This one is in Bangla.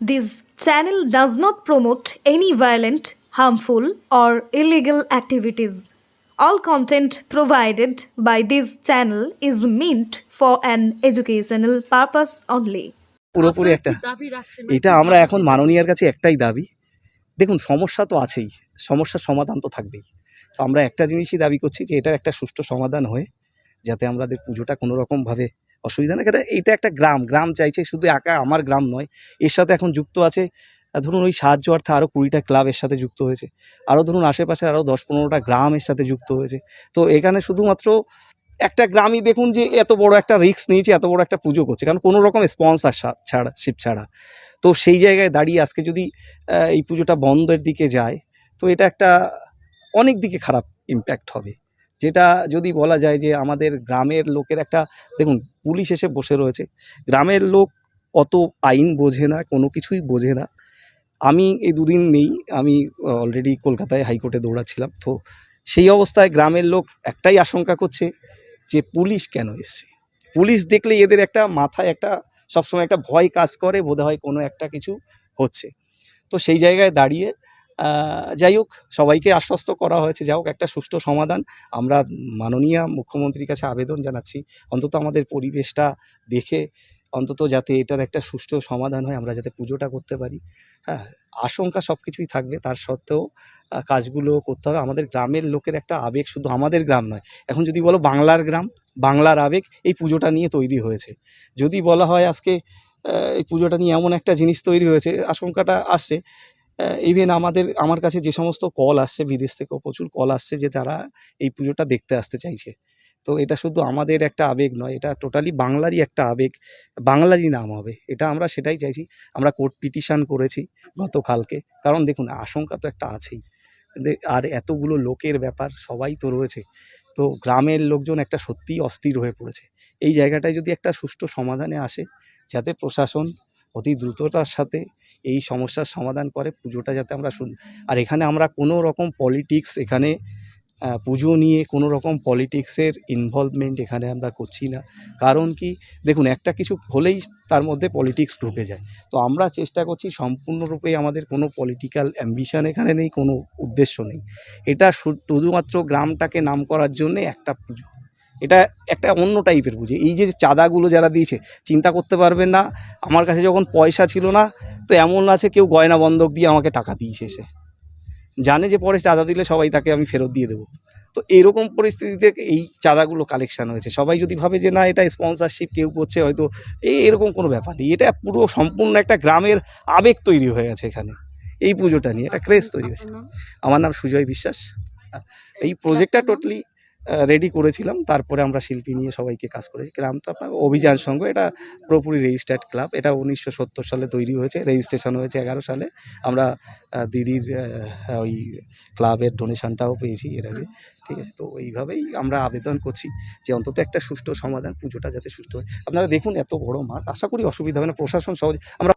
This channel does not promote any violent, harmful, or illegal activities. All content provided by this channel is meant for an educational purpose only. পুরোপুরি একটা এটা আমরা এখন মাননীয়ার কাছে একটাই দাবি দেখুন সমস্যা তো আছেই সমস্যার সমাধান তো থাকবেই তো আমরা একটা জিনিসই দাবি করছি যে এটার একটা সুষ্ঠু সমাধান হয়ে যাতে আমাদের পুজোটা কোনো রকমভাবে অসুবিধা নেই। কেন এইটা একটা গ্রাম গ্রাম চাইছে শুধু একা আমার গ্রাম নয়, এর সাথে এখন যুক্ত আছে ধরুন ওই সাহায্য অর্থে আরও কুড়িটা ক্লাব এর সাথে যুক্ত হয়েছে আরও ধরুন আশেপাশে আরও দশ পনেরোটা গ্রাম এর সাথে যুক্ত হয়েছে। তো এখানে শুধুমাত্র একটা গ্রামই দেখুন যে এত বড় একটা রিস্ক নিয়েছে, এত বড় একটা পুজো করছে, কারণ কোনো রকম স্পন্সার ছাড়া, শিপ ছাড়া। তো সেই জায়গায় দাঁড়িয়ে আজকে যদি এই পুজোটা বন্ধের দিকে যায়, তো এটা একটা অনেক দিকে খারাপ ইম্প্যাক্ট হবে। যেটা যদি বলা যায় যে আমাদের গ্রামের লোকের একটা, দেখুন পুলিশ এসে বসে রয়েছে। গ্রামের লোক অত আইন বোঝে না, কোনো কিছুই বোঝে না। আমি এই দুদিন নেই, আমি অলরেডি কলকাতায় হাইকোর্টে দৌড়াচ্ছিলাম। তো সেই অবস্থায় গ্রামের লোক একটাই আশঙ্কা করছে যে পুলিশ কেন এসছে? পুলিশ দেখলে এদের একটা মাথায় একটা, সবসময় একটা ভয় কাজ করে বোধ হয় কোনো একটা কিছু হচ্ছে। তো সেই জায়গায় দাঁড়িয়ে যাই হোক, সবাইকে আশ্বস্ত করা হয়েছে। যাই হোক, একটা সুষ্ঠু সমাধান। আমরা মাননীয় মুখ্যমন্ত্রীর কাছে আবেদন জানাচ্ছি, অন্তত আমাদের পরিবেশটা দেখে, অন্তত যাতে এটার একটা সুষ্ঠু সমাধান হয়, আমরা যাতে পুজোটা করতে পারি। হ্যাঁ আশঙ্কা সব কিছুই থাকবে। তার সত্ত্বেও কাজগুলো করতে হবে। আমাদের গ্রামের লোকের একটা আবেগ শুধু আমাদের গ্রাম নয়, এখন যদি বলো বাংলার গ্রাম, বাংলার আবেগ, এই পুজোটা নিয়ে তৈরি হয়েছে। যদি বলা হয় আজকে এই পুজোটা নিয়ে এমন একটা জিনিস তৈরি হয়েছে, আশঙ্কাটা আসছে ইভেন আমাদের, আমার কাছে যে সমস্ত কল আসছে, বিদেশ থেকেও প্রচুর কল আসছে যে তারা এই পুজোটা দেখতে আসতে চাইছে। তো এটা শুধু আমাদের একটা আবেগ নয়, এটা টোটালি বাংলারই একটা আবেগ, বাংলারই নাম হবে। এটা আমরা সেটাই চাইছি। আমরা কোর্ট পিটিশন করেছি গতকালকে। কারণ দেখুন, আশঙ্কা তো একটা আছেই। আর এতগুলো লোকের ব্যাপার সবাই তো রয়েছে। তো গ্রামের লোকজন একটা সত্যিই অস্থির হয়ে পড়েছে। এই জায়গাটায় যদি একটা সুষ্ঠু সমাধানে আসে, যাতে প্রশাসন অতি দ্রুততার সাথে এই সমস্যার সমাধান করে পুজোটা যাতে আমরা শুন আর এখানে আমরা কোনো রকম পলিটিক্স এখানে পুজো নিয়ে কোনো রকম পলিটিক্সের ইনভলভমেন্ট এখানে আমরা করছি না। কারণ কি, দেখুন একটা কিছু হলেই তার মধ্যে পলিটিক্স ঢুকে যায়। তো আমরা চেষ্টা করছি সম্পূর্ণরূপে আমাদের কোনো পলিটিক্যাল অ্যাম্বিশন এখানে নেই, কোনো উদ্দেশ্য নেই। এটা শুধুমাত্র গ্রামটাকে নাম করার জন্যে একটা পুজো। এটা একটা অন্য টাইপের পুজো। এই যে চাঁদাগুলো যারা দিয়েছে, চিন্তা করতে পারবেন না। আমার কাছে যখন পয়সা ছিল না তো এমন আছে কেউ গয়না বন্ধক দিয়ে আমাকে টাকা দিয়েছে এসে। জানে যে পরে চাঁদা দিলে সবাই তাকে আমি ফেরত দিয়ে দেবো। তো এরকম পরিস্থিতিতে এই চাঁদাগুলো কালেকশান হয়েছে। সবাই যদি ভাবে যে না এটা স্পন্সরশিপ কেউ করছে হয়তো এই এরকম কোনো ব্যাপার নেই। এটা পুরো সম্পূর্ণ একটা গ্রামের আবেগ তৈরি হয়ে গেছে এখানে। এই পুজোটা নিয়ে একটা ক্রেজ তৈরি হয়েছে। আমার নাম সুজয় বিশ্বাস। এই প্রজেক্টটা টোটালি রেডি করেছিলাম। তারপরে আমরা শিল্পী নিয়ে সবাইকে কাজ করেছি। গ্রামটা আপনার অভিযান সংঘ এটা পুরোপুরি রেজিস্টার্ড ক্লাব এটা উনিশশো সত্তর সালে তৈরি হয়েছে রেজিস্ট্রেশন হয়েছে এগারো সালে। আমরা দিদির ওই ক্লাবের ডোনেশনটাও পেয়েছি এর আগে। ঠিক আছে, তো এইভাবেই আমরা আবেদন করছি যে অন্তত একটা সুষ্ঠু সমাধান, পুজোটা যাতে সুষ্ঠু হয়। আপনারা দেখুন, এত বড় মাঠ, আশা করি অসুবিধা হবে না। প্রশাসন সহজে আমরা